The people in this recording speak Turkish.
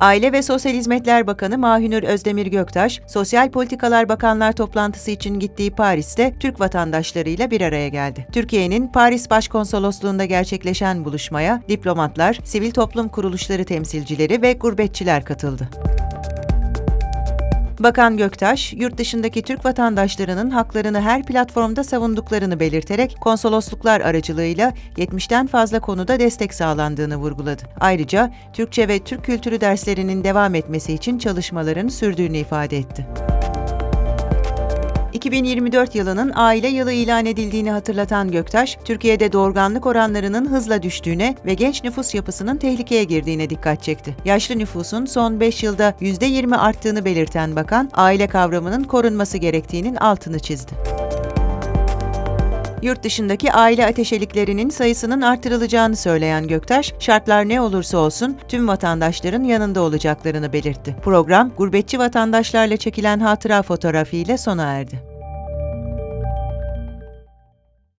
Aile ve Sosyal Hizmetler Bakanı Mahünür Özdemir Göktaş, Sosyal Politikalar Bakanlar toplantısı için gittiği Paris'te Türk vatandaşlarıyla bir araya geldi. Türkiye'nin Paris Başkonsolosluğu'nda gerçekleşen buluşmaya diplomatlar, sivil toplum kuruluşları temsilcileri ve gurbetçiler katıldı. Bakan Göktaş, yurt dışındaki Türk vatandaşlarının haklarını her platformda savunduklarını belirterek konsolosluklar aracılığıyla 70'ten fazla konuda destek sağlandığını vurguladı. Ayrıca Türkçe ve Türk kültürü derslerinin devam etmesi için çalışmaların sürdüğünü ifade etti. 2024 yılının aile yılı ilan edildiğini hatırlatan Göktaş, Türkiye'de doğurganlık oranlarının hızla düştüğüne ve genç nüfus yapısının tehlikeye girdiğine dikkat çekti. Yaşlı nüfusun son 5 yılda %20 arttığını belirten bakan, aile kavramının korunması gerektiğinin altını çizdi. Yurt dışındaki aile ateşeliklerinin sayısının artırılacağını söyleyen Göktaş, şartlar ne olursa olsun tüm vatandaşların yanında olacaklarını belirtti. Program, gurbetçi vatandaşlarla çekilen hatıra fotoğrafı ile sona erdi.